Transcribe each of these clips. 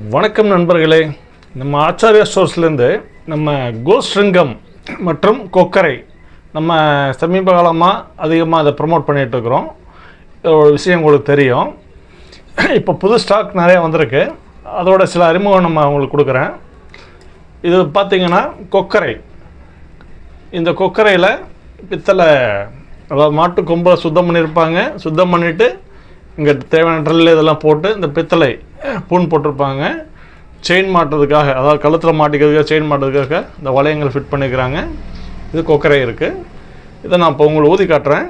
வணக்கம் நண்பர்களே. நம்ம ஆச்சாரியா ஸ்டோர்ஸ்லேருந்து நம்ம கோஸ்ட்ரிங்கம் மற்றும் கொக்கரை நம்ம சமீப காலமாக அதிகமாக அதை ப்ரமோட் பண்ணிகிட்டு இருக்கிறோம் ஒரு விஷயம் உங்களுக்கு தெரியும். இப்போ புது ஸ்டாக் நிறையா வந்திருக்கு. அதோட சில அறிமுகம் நம்ம உங்களுக்கு கொடுக்குறேன். இது பார்த்திங்கன்னா கொக்கரை. இந்த கொக்கரையில் பித்தளை அதாவது மாட்டு கொம்பை சுத்தம் பண்ணியிருப்பாங்க. சுத்தம் பண்ணிவிட்டு இங்கே தேவையான ட்ரில் இதெல்லாம் போட்டு இந்த பித்தளை பூன் போட்டிருப்பாங்க. செயின் மாட்டுறதுக்காக அதாவது கழுத்தில் மாட்டிக்கிறதுக்காக செயின் மாட்டுறதுக்காக இந்த வளையங்கள் ஃபிட் பண்ணிக்கிறாங்க. இது கொக்கரை இருக்குது இதை நான் இப்போ உங்களுக்கு ஊதி காட்டுறேன்.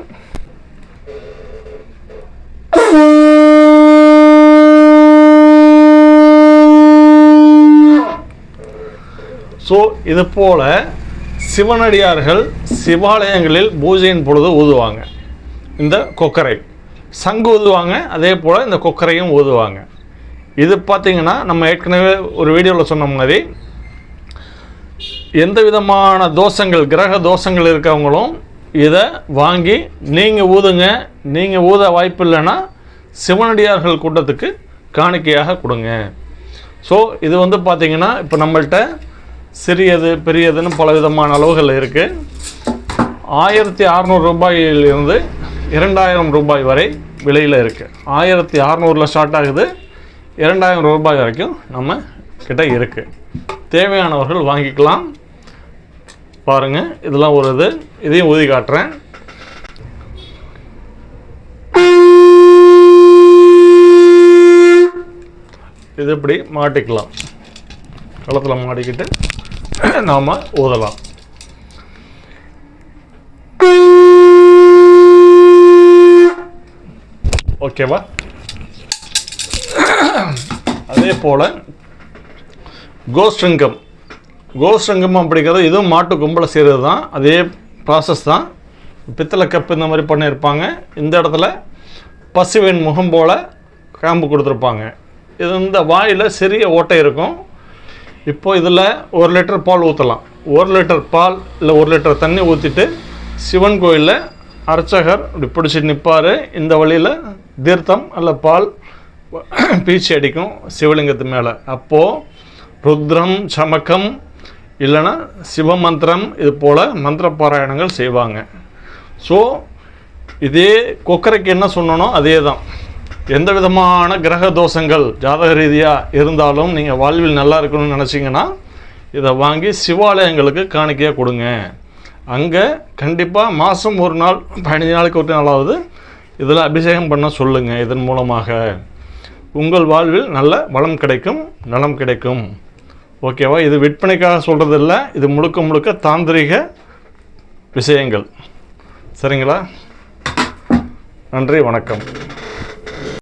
ஸோ இது போல் சிவனடியார்கள் சிவாலயங்களில் பூஜையின் பொழுது ஊதுவாங்க. இந்த கொக்கரை. சங்கு ஊதுவாங்க அதே போல் இந்த கொக்கரையும் ஊதுவாங்க. இது பார்த்தீங்கன்னா நம்ம ஏற்கனவே ஒரு வீடியோவில் சொன்ன மாதிரி எந்த விதமான தோஷங்கள் கிரக தோஷங்கள் இருக்கவங்களும் இதை வாங்கி நீங்கள் ஊதுங்க நீங்கள் ஊத வாய்ப்பு இல்லைன்னா சிவனடியார்கள் கூட்டத்துக்கு காணிக்கையாக கொடுங்க. ஸோ இது வந்து பார்த்திங்கன்னா இப்போ நம்மள்ட்ட சிறியது பெரியதுன்னு பல விதமான அளவுகள் இருக்குது ஆயிரத்தி அறநூறு ரூபாயிலிருந்து இரண்டாயிரம் ரூபாய் வரை விலையில் இருக்குது ஆயிரத்தி அறநூறில் ஸ்டார்ட் ஆகுது. இரண்டாயிரம் ரூபாய் வரைக்கும் நம்ம கிட்ட இருக்குது தேவையானவர்கள் வாங்கிக்கலாம். பாருங்கள் இதெல்லாம் ஒரு இது. இதையும் ஊதி காட்டுறேன். இது இப்படி மாட்டிக்கலாம். களத்தில் மாட்டிக்கிட்டு நாம் ஊதலாம். ஓகேவா? அதே போல் கோஷ்டங்கம். கோஷ்டங்கம் அப்படிங்கிறது இதுவும் மாட்டு கும்பலை செய்கிறது தான் அதே ப்ராசஸ் தான். பித்தளை கப் இந்த மாதிரி பண்ணியிருப்பாங்க. இந்த இடத்துல பசுவின் முகம் போல் காம்பு கொடுத்துருப்பாங்க. இது இந்த வாயில் சிறிய ஓட்டை இருக்கும். இப்போது இதில் ஒரு லிட்டர் பால் ஊற்றலாம் ஒரு லிட்டர் பால் இல்லை ஒரு லிட்டர் தண்ணி ஊற்றிட்டு சிவன் கோயிலில் அர்ச்சகர் இப்படி பிடிச்சி நிற்பார் இந்த வழியில் தீர்த்தம் அல்ல பால் பீச்சி அடிக்கும் சிவலிங்கத்து மேலே. அப்போது ருத்ரம் சமக்கம் இல்லைன்னா சிவமந்திரம் இது போல் மந்திர பாராயணங்கள் செய்வாங்க. ஸோ இதே கொக்கரைக்கு என்ன சொன்னனோ அதே தான் எந்த விதமான கிரக தோஷங்கள் ஜாதக ரீதியாக இருந்தாலும் நீங்கள் வாழ்வில் நல்லா இருக்கணும்னு நினச்சிங்கன்னா இதை வாங்கி சிவாலயங்களுக்கு காணிக்கையாக கொடுங்க. அங்கே கண்டிப்பாக மாதம் ஒரு நாள் பதினஞ்சு நாளைக்கு ஒரு நாளாவது இதில் அபிஷேகம் பண்ண சொல்லுங்கள் இதன் மூலமாக. உங்கள் வாழ்வில் நல்ல வளம் கிடைக்கும் நலம் கிடைக்கும். ஓகேவா? இது விற்பனைக்காக சொல்கிறது இல்லை இது முழுக்க முழுக்க தாந்திரிக விஷயங்கள். சரிங்களா? நன்றி வணக்கம்.